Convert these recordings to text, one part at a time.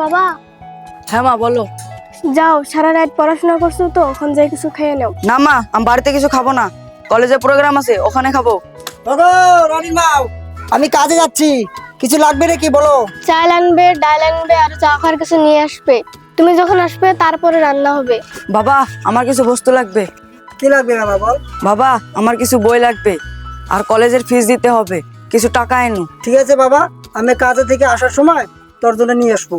বাবা। হ্যাঁ মা বলো। যাও সারা রাত পড়াশোনা করছ তো এখন যাই কিছু খেয়ে নাও। না মা আমি বাড়িতে কিছু খাব না। কলেজে প্রোগ্রাম আছে ওখানে খাব। ওগো রনি মাও আমি কাজে যাচ্ছি। কিছু লাগবে নাকি বলো? চাল আনবে ডাল আনবে আর চা খাওয়ার কিছু নিয়ে আসবে। তুমি যখন আসবে তারপরে রান্না হবে। বাবা আমার কিছু বস্তু লাগবে। কি লাগবে বাবা বল? বাবা আমার কিছু বই লাগবে। আর কলেজের ফিস দিতে হবে। কিছু টাকা এনো। ঠিক আছে বাবা আমি কাজে থেকে আসার সময় তোর জন্য নিয়ে আসব।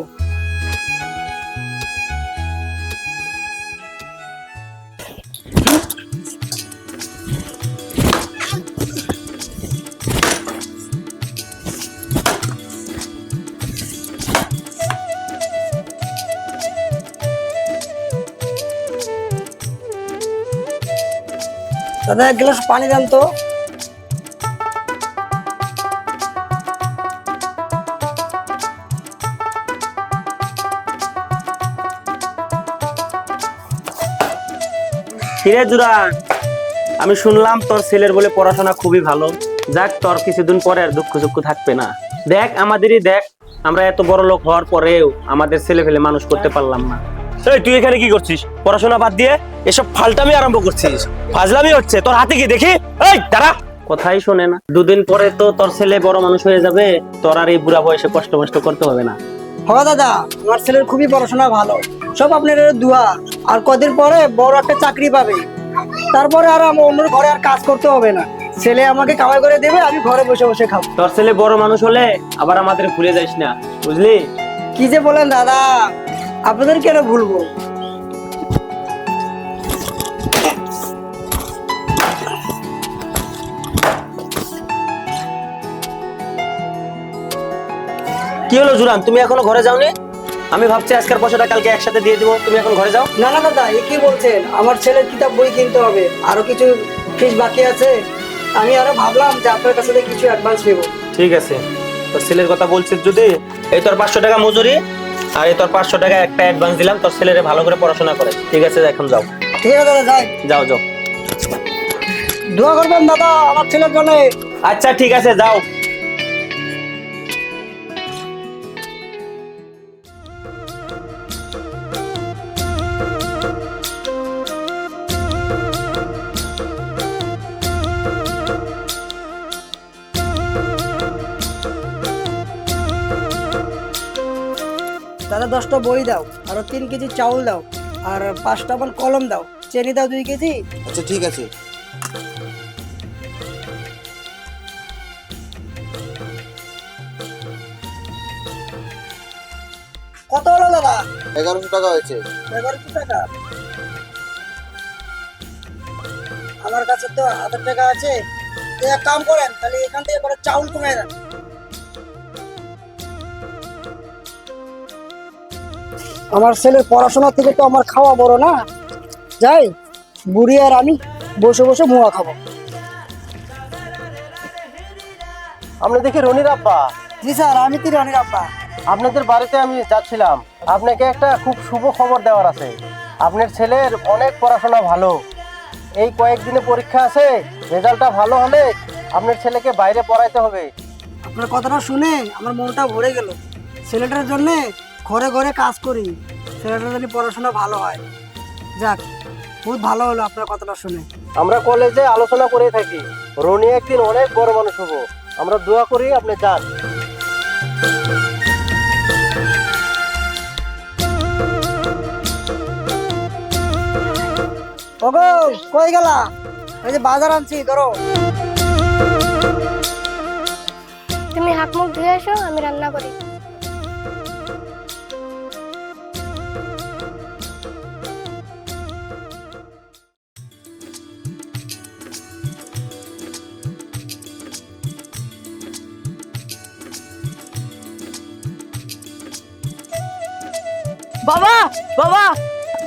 দাদা, এক গ্লাস পানি দেন তো। হিরে জুরান, আমি শুনলাম তোর ছেলের বলে পড়াশোনা খুবই ভালো। যাক, তোর কিছুদিন পরে আর দুঃখ সুখ থাকবে না। দেখ, আমাদেরই দেখ, আমরা এত বড় লোক হওয়ার পরেও আমাদের ছেলে ফেলে মানুষ করতে পারলাম না। এই তুই এখানে কি করছিস? পড়াশোনা বাদ দিয়ে এসব ফালটামি আরম্ভ করছিস। ফাজলামি হচ্ছে। তোর হাতে কি দেখি? এই দাঁড়া। কথাই শোনে না। দুদিন পরে তো তোর ছেলে বড় মানুষ হয়ে যাবে। তোর আর এই বুড়া বয়সে কষ্ট মষ্ট করতে হবে না। হ দাদা আমার ছেলের খুবই পড়াশোনা ভালো। সব আপনার দুয়া। আর কদিন পরে বড় একটা চাকরি পাবে। তারপরে আর আমার অন্য ঘরে আর কাজ করতে হবে না। ছেলে আমাকে কামাই করে দেবে আমি ঘরে বসে বসে খাব। তোর ছেলে বড় মানুষ হলে আবার আমাদের ভুলে যাইস না। বুঝলি? কি যে বলেন দাদা? আপনাদের কেন ভুলবো? কি হলো জুরান তুমি এখনও ঘরে যাওনি? আমি ভাবছি আজকের পয়সাটা কালকে একসাথে দিয়ে দিব তুমি এখন ঘরে যাও। না না দাদা এ কি বলছেন? আমার ছেলের কিতাব বই কিনতে হবে আরও কিছু ফিস বাকি আছে। আমি আরও ভাবলাম যে আপনার কাছে থেকে কিছু অ্যাডভান্স নেব। ঠিক আছে তোর ছেলের কথা বলছিস যদি এই তোর পাঁচশো টাকা মজুরি আর এই তোর পাঁচশো টাকা একটা অ্যাডভান্স দিলাম তোর ছেলেরে ভালো করে পড়াশোনা করে। ঠিক আছে এখন যাও। ঠিক আছে দাদা যাই। যাও যাও। দোয়া করবেন দাদা আমার ছেলের জন্য। আচ্ছা ঠিক আছে যাও। দশটা বই দাও আরও তিন কেজি চাউল দাও আর পাঁচটা আমার কলম দাও। চেনি দাও দুই কেজি। আচ্ছা ঠিক আছে। কত হলো দাদা? এগারোশো টাকা হয়েছে। এগারোশো টাকা? আমার কাছে তো হাজার টাকা আছে। এক কাম করেন তাহলে এখান থেকে চাউল কমে দেন। আমার ছেলের পড়াশোনা থেকে তো আমার খাওয়া বড় না। যাই বুড়ি আর আমি বসে বসে মুয়া খাব। আপনি দেখি রনির আব্বা। জি স্যার আমি তো রনির আব্বা। আপনাদের বাড়িতে আমি যাচ্ছিলাম। আপনাকে একটা খুব শুভ খবর দেওয়ার আছে। আপনার ছেলের অনেক পড়াশোনা ভালো। এই কয়েকদিনে পরীক্ষা আছে রেজাল্টটা ভালো হলে আপনার ছেলেকে বাইরে পড়াইতে হবে। আপনার কথাটা শুনে আমার মনটা ভরে গেল। ছেলেটার জন্যে ঘরে ঘরে কাজ করি ছেলেটার জন্য পড়াশোনা ভালো হয়। যাক বহুত ভালো হলো আপনার কথাটা শুনে। আমরা কলেজে আলোচনা করে থাকি। রনি একদিন অনেক বড় মানুষ হব। আমরা দোয়া করি আপনি যান। ওগো কই গেলা? এই যে বাজার আনছি ধরো। তুমি হাত মুখ ধুয়ে আসো আমি রান্না করি। বাবা বাবা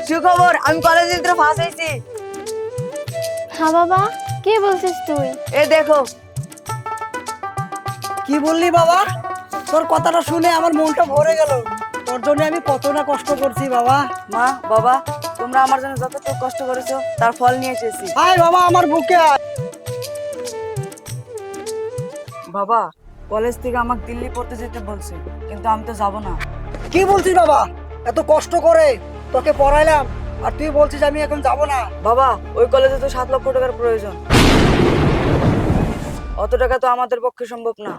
সুখবর আমি কলেজের ভিতরে ফাঁস হয়েছি। হ্যাঁ বাবা কি বলছিস তুই? এ দেখো। কি বললি বাবা? তোর কথাটা শুনে আমার মনটা ভরে গেল। তোর জন্য আমি কত না কষ্ট করছি বাবা। মা বাবা তোমরা আমার জন্য যতটুকু কষ্ট করেছ তার ফল নিয়ে এসেছি। আয় বাবা আমার বুকে আয়। বাবা কলেজ থেকে আমাকে দিল্লি পড়তে যেতে বলছে কিন্তু আমি তো যাব না। কি বলছিস বাবা? এত কষ্ট করে তোকে পড়াইলাম আর তুই বলছিস আমি এখন যাব না। বাবা ওই কলেজে তো সাত লক্ষ টাকার প্রয়োজন। অত টাকা তো আমাদের পক্ষে সম্ভব না।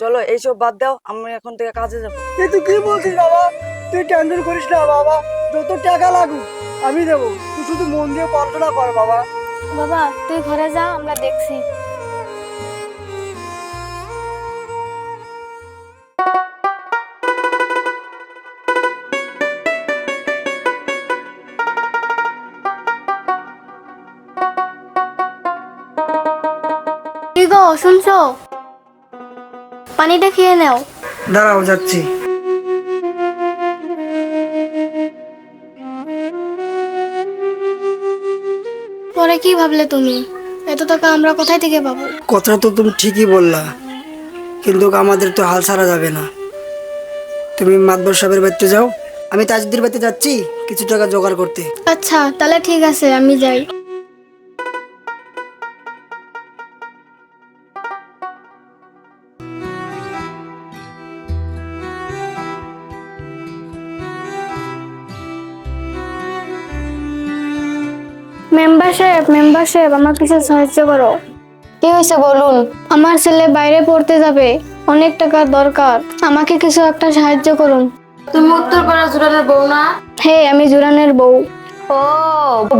চলো এইসব বাদ দাও আমি এখন থেকে কাজে যাব। এ তুই কি বলছিস বাবা? তুই টেনশন করিস না বাবা যত টাকা লাগুক আমি দেবো। তুই শুধু মন দিয়ে পড়াশোনা কর বাবা। বাবা তুই ঘরে যা আমরা দেখছি। শুনছো? পানিটা খেয়ে নাও। দাঁড়াও যাচ্ছি। পরে কি ভাবলে তুমি? এত টাকা আমরা কোথায় থেকে পাবো? কথাটা তো তুমি ঠিকই বললা। কিন্তু আমাদের তো হাল ছাড়া যাবে না। তুমি মাতবর সাহেবের বাড়িতে যাও। আমি তাজুদ্দির বাড়িতে যাচ্ছি। কিছু টাকা জোগাড় করতে। আচ্ছা তাহলে ঠিক আছে আমি যাই। মেম্বার সাহেব মেম্বার সাহেব আমার কিছু সাহায্য করো। কি হয়েছে বলুন? আমার ছেলে বাইরে পড়তে যাবে অনেক টাকার দরকার। আমাকে কিছু একটা সাহায্য করুন। তুমি উত্তরপাড়া জুরানের বউ না? হে আমি জুরানের বউ। ও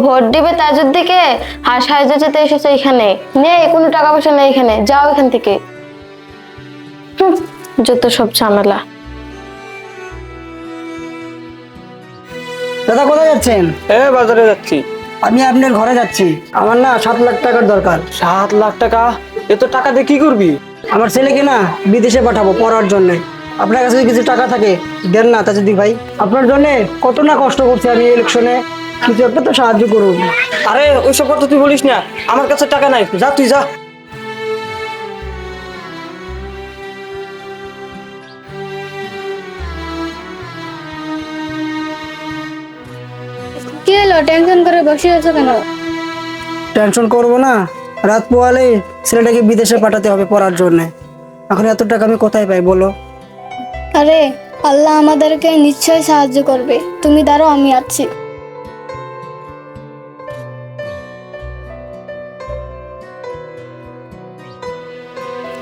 ভোট দিবে তাজুর দিকে আর সাহায্য যেতে এসেছ এখানে। নেই কোনো টাকা পয়সা নেই এখানে। যাও এখান থেকে। যত সব ঝামেলা। দাদা কোথায় যাচ্ছেন? এ বাজারে যাচ্ছি। আমি আপনার ঘরে যাচ্ছি। আমার না সাত লাখ টাকার দরকার। সাত লাখ টাকা? এত টাকা দিয়ে কি করবি? আমার ছেলেকে না বিদেশে পাঠাবো পড়ার জন্য। আপনার কাছে যদি কিছু টাকা থাকে দেন না তা যদি ভাই। আপনার জন্য কত না কষ্ট করছি আমি ইলেকশনে কিছু একটা তো সাহায্য করুন। আরে ওইসব কথা তুই বলিস না। আমার কাছে টাকা নাই। যা তুই যা। টেনশন করে বসে আছো কেন? টেনশন করব না। রাত পোয়ালে ছেলেটাকে বিদেশে পাঠাতে হবে পড়ার জন্য। এখন এত টাকা আমি কোথায় পাই বলো? আরে আল্লাহ আমাদেরকে নিশ্চয়ই সাহায্য করবে। তুমি দাঁড়ো আমি আছি।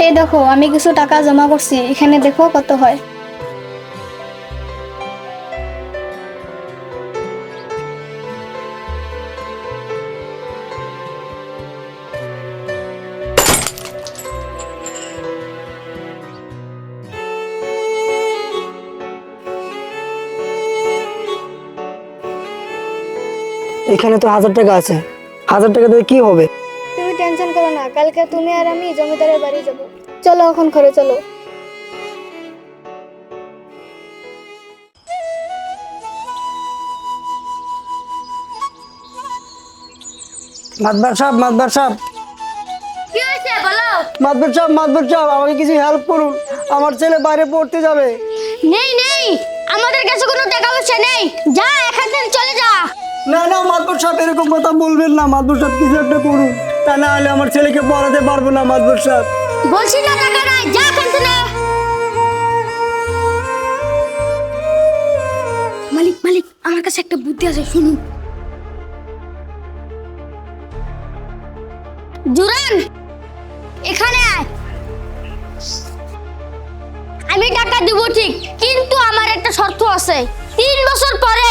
এই দেখো আমি কিছু টাকা জমা করছি। এখানে দেখো কত হয়। এখানে তো হাজার টাকা আছে। হাজার টাকা দিয়ে কি হবে? তুমি টেনশন করো না কালকে তুমি আর আমি জমিদারের বাড়ি যাব। চলো এখন ঘরে চলো। মাতবার সাহেব মাতবার সাহেব কি হয়েছে বলো? মাতবার সাহেব মাতবার সাহেব আমাকে কিছু হেল্প করুন। আমার ছেলে বাইরে পড়তে যাবে। নেই নেই। আমাদের কাছে কোনো টাকা পয়সা নেই। যা এখান থেকে চলে যা। না না মাতবর সাহেব, এরকম কথা বলবেন না মাতবর সাহেব কিছু একটা করুন। তা না হলে আমার ছেলেকে পড়াতে পারব না মাতবর সাহেব। বলছি না টাকা নাই যা এখান থেকে মালিক মালিক, আমার কাছে একটা বুদ্ধি আছে, শুনুন। জুরান, এখানে আয়। আমি টাকা দিব ঠিক, কিন্তু আমার একটা শর্ত আছে। তিন বছর পরে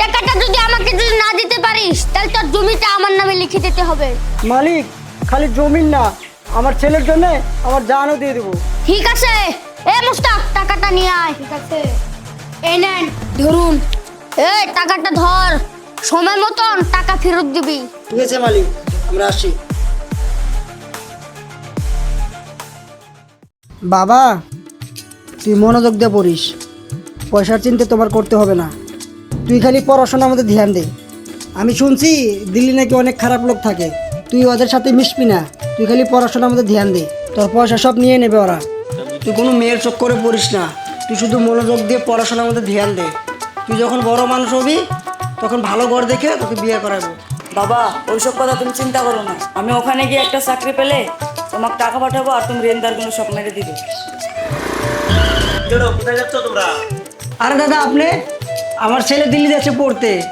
টাকাটা যদি আমাকে যদি না দিতে পারিস তাহলে তোর জমিটা আমার নামে লিখে দিতে হবে। মালিক খালি জমিন না আমার ছেলের জন্য আমার জানও দিয়ে দেবো। ঠিক আছে এ মুস্তাক টাকাটা নিয়ে আয়। ঠিক আছে। এই নেন ধরুন। এই টাকাটা ধর। সময় মতন টাকা ফেরত দিবি। ঠিক আছে মালিক আমরা আসি। বাবা তুই মনোযোগ দিয়ে পড়িস। পয়সার চিন্তা তোমার করতে হবে না। তুই খালি পড়াশোনার মধ্যে ধ্যান দে। আমি শুনছি দিল্লি নাকি অনেক খারাপ লোক থাকে। তুই ওদের সাথে মিশবি না। তুই খালি পড়াশোনার মধ্যে ধ্যান দে। তোর পয়সা সব নিয়ে নেবে ওরা। তুই কোনো মেয়ের চোখ করে পড়িস না। তুই শুধু মনোযোগ দিয়ে পড়াশোনার মধ্যে ধ্যান দে। তুই যখন বড় মানুষ হবি তখন ভালো ঘর দেখে তোকে বিয়ে করাবো। বাবা ওইসব কথা তুমি চিন্তা করো না। আমি ওখানে গিয়ে একটা চাকরি পেলে তোমাকে টাকা পাঠাবো আর তুমি রেন্দার কোনো সব মেরে দিবে। কোথায় যাচ্ছ তোমরা? আরে দাদা আপনি আমার ছেলে দিল্লি যাচ্ছে পড়তে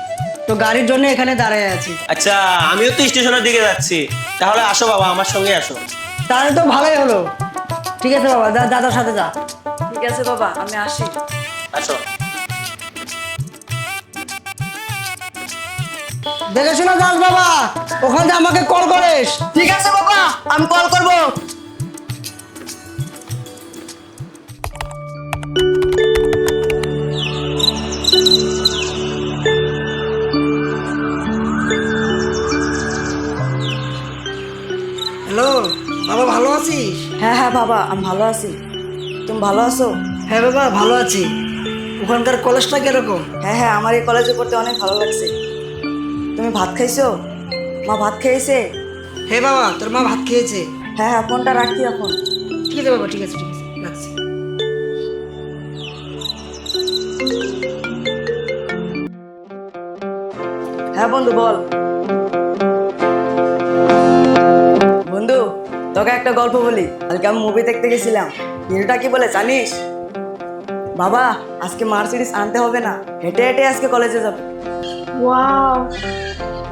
তো গাড়ির জন্য এখানে দাঁড়ায় আছি। আচ্ছা আমিও তো স্টেশনের দিকে যাচ্ছি। তাহলে আসো বাবা আমার সঙ্গে আসো। তাহলে তো ভালোই হলো। ঠিক আছে বাবা দা- দাদার সাথে যা। ঠিক আছে বাবা আমি আসি। আসো। দেখে শোনা যাস বাবা? ওখান থেকে আমাকে কল করিস। ঠিক আছে বাবা আমি কল করব। হ্যালো বাবা ভালো আছিস? হ্যাঁ হ্যাঁ বাবা আমি ভালো আছি। তুমি ভালো আছো? হ্যাঁ বাবা ভালো আছি। ওখানকার কলেজটা কীরকম? হ্যাঁ হ্যাঁ আমার এই কলেজে পড়তে অনেক ভালো লাগছে। তুমি ভাত খাইছো? মা ভাত খেয়েছে? হে বাবা তোর মা ভাত খেয়েছে। হ্যাঁ হ্যাঁ ফোনটা রাখি এখন। ঠিক আছে বাবা ঠিক আছে ঠিক আছে রাখছি। হ্যাঁ বন্ধু বল। তোকে একটা গল্প বলি। কালকে আমি মুভি দেখতে গেছিলাম। হিরোটা কি বলে জানিস? বাবা আজকে মার্সিডিস আনতে হবে না। হেঁটে হেঁটে আজকে কলেজে যাবে। ওয়াও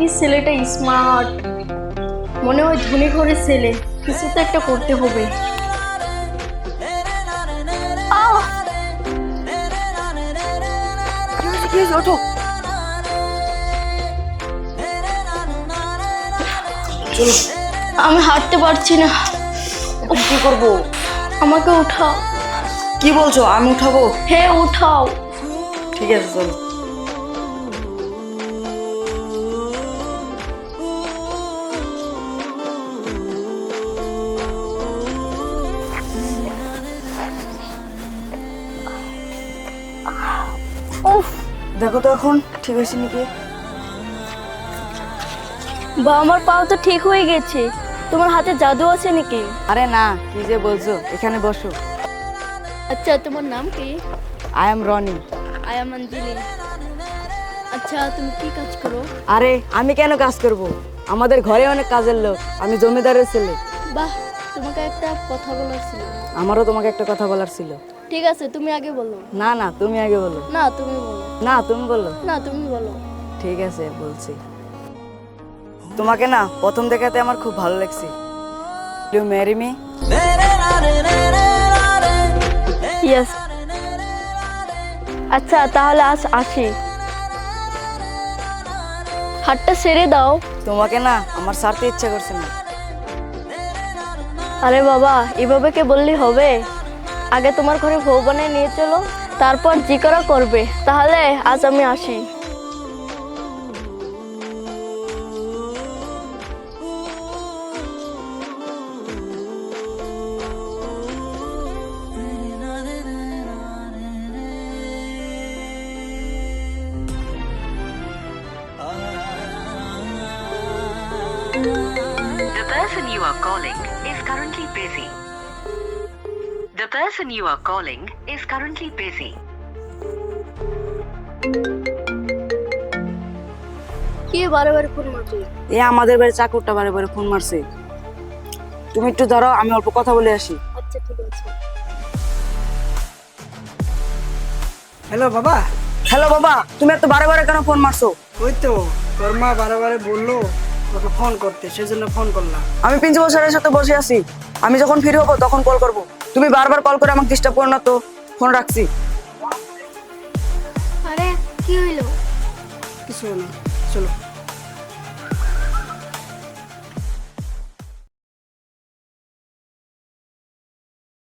এই ছেলেটা স্মার্ট মনে হয় ধনী ঘরের ছেলে। কিছু তো একটা করতে হবে! ওঠো। আমি হাঁটতে পারছি না। কি করব? আমাকে উঠাও। কি বলছো? আমি উঠাবো? হে উঠাও। ঠিক আছে চলো। দেখো তো এখন ঠিক হয়েছে নাকি? বা আমার পাও তো ঠিক হয়ে গেছে। তোমার হাতে জাদু আছে নাকি? আরে না কি যে বলছো? এখানে বসো। আচ্ছা তোমার নাম কি? আই এম রনি আয়া মঞ্জিলি আচ্ছা তুমি কি কাজ করো? আরে আমি কেন কাজ করব? আমাদের ঘরে অনেক কাজের লোক আমি জমিদারের ছেলে। বাহ তোমাকে একটা কথা বলার ছিল। আমারও তোমাকে একটা কথা বলার ছিল। ঠিক আছে তুমি আগে বলো। না না তুমি আগে বলো। না তুমি বলো। না তুমি বলো। না তুমি বলো। ঠিক আছে বলছি। তোমাকে না প্রথম দেখাতে আমার খুব ভালো লাগছে। ইউ ম্যারি মি ইয়েস আচ্ছা তাহলে আজ আসি। হাতটা সেরে দাও। তোমাকে না আমার সারতে ইচ্ছা করছে না। আরে বাবা এভাবে কে বললি হবে? আগে তোমার ঘরে বানিয়ে নিয়ে চলো তারপর জি করা করবে। তাহলে আজ আমি আসি। Person you are calling is currently busy. The person you are calling is currently busy. কি বারে বারে ফোন মারছো? এ আমাদের বাড়ি চাকরটা বারে বারে ফোন মারছে। তুমি একটু ধরো আমি অল্প কথা বলে আসি। আচ্ছা ঠিক আছে। হ্যালো বাবা। হ্যালো বাবা তুমি এত বারে বারে কেন ফোন মারছো? ওই তো তোর মা বারে বারে বলল তোকে ফোন করতে সেজন্য ফোন করলাম। আমি প্রিন্সিপাল স্যারের সাথে বসে আছি। আমি যখন ফ্রি হব তখন কল করব। তুমি বারবার কল করে আমাকে ডিস্টার্ব করো না তো ফোন রাখছি। আরে কি হইল? কিছু না চলো।